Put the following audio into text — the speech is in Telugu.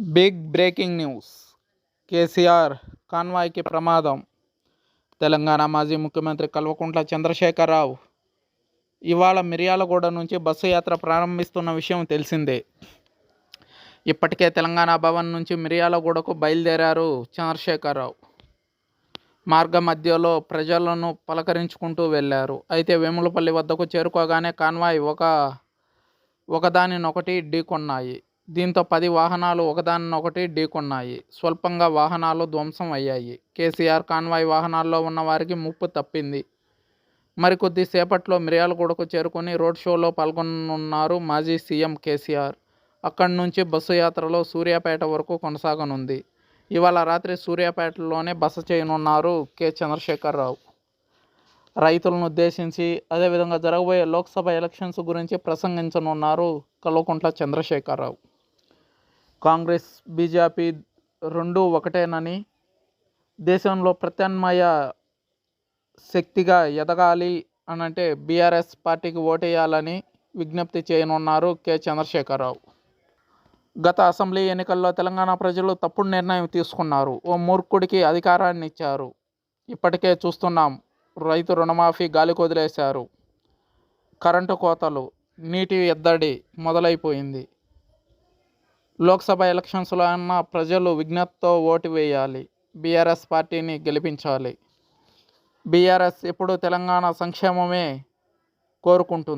బిగ్ బ్రేకింగ్ న్యూస్ కేసీఆర్ కాన్వాయ్కి ప్రమాదం. తెలంగాణ మాజీ ముఖ్యమంత్రి కల్వకుంట్ల చంద్రశేఖరరావు ఇవాళ మిర్యాలగూడ నుంచి బస్సు యాత్ర ప్రారంభిస్తున్న విషయం తెలిసిందే. ఇప్పటికే తెలంగాణ భవన్ నుంచి మిర్యాలగూడకు బయలుదేరారు చంద్రశేఖరరావు. మార్గ మధ్యలో ప్రజలను పలకరించుకుంటూ వెళ్ళారు అయితే వేములపల్లి వద్దకు చేరుకోగానే కాన్వాయ్ ఒక ఒకదానినొకటి ఢీకొన్నాయి. దీంతో పది వాహనాలు ఒకదానినొకటి ఢీకొన్నాయి. స్వల్పంగా వాహనాలు ధ్వంసం అయ్యాయి. కేసీఆర్ కాన్వాయ్ వాహనాల్లో ఉన్న వారికి ముప్పు తప్పింది. మరికొద్ది సేపట్లో మిర్యాలగూడకు చేరుకుని రోడ్ షోలో పాల్గొనున్నారు మాజీ సీఎం కేసీఆర్. అక్కడి నుంచి బస్సు యాత్రలో సూర్యాపేట వరకు కొనసాగనుంది. ఇవాళ రాత్రి సూర్యాపేటలోనే బస చేయనున్నారు కె. చంద్రశేఖరరావు. రైతులను ఉద్దేశించి అదేవిధంగా జరగబోయే లోక్సభ ఎలక్షన్స్ గురించి ప్రసంగించనున్నారు కల్వకుంట్ల చంద్రశేఖరరావు. కాంగ్రెస్ బీజేపీ రెండు ఒకటేనని దేశంలో ప్రత్యామ్నాయ శక్తిగా ఎదగాలి అని అంటే బీఆర్ఎస్ పార్టీకి ఓటేయాలని విజ్ఞప్తి చేయనున్నారు కె. చంద్రశేఖరరావు. గత అసెంబ్లీ ఎన్నికల్లో తెలంగాణ ప్రజలు తప్పుడు నిర్ణయం తీసుకున్నారు. ఓ మూర్ఖుడికి అధికారాన్ని ఇచ్చారు. ఇప్పటికే చూస్తున్నాం రైతు రుణమాఫీ గాలికి వదిలేశారు కరెంటు కోతలు నీటి ఎద్దడి మొదలైపోయింది. లోక్సభ ఎలక్షన్స్లో అన్న ప్రజలు విజ్ఞప్తితో ఓటు వేయాలి. బీఆర్ఎస్ పార్టీని గెలిపించాలి. బీఆర్ఎస్ ఎప్పుడు తెలంగాణ సంక్షేమమే కోరుకుంటుంది.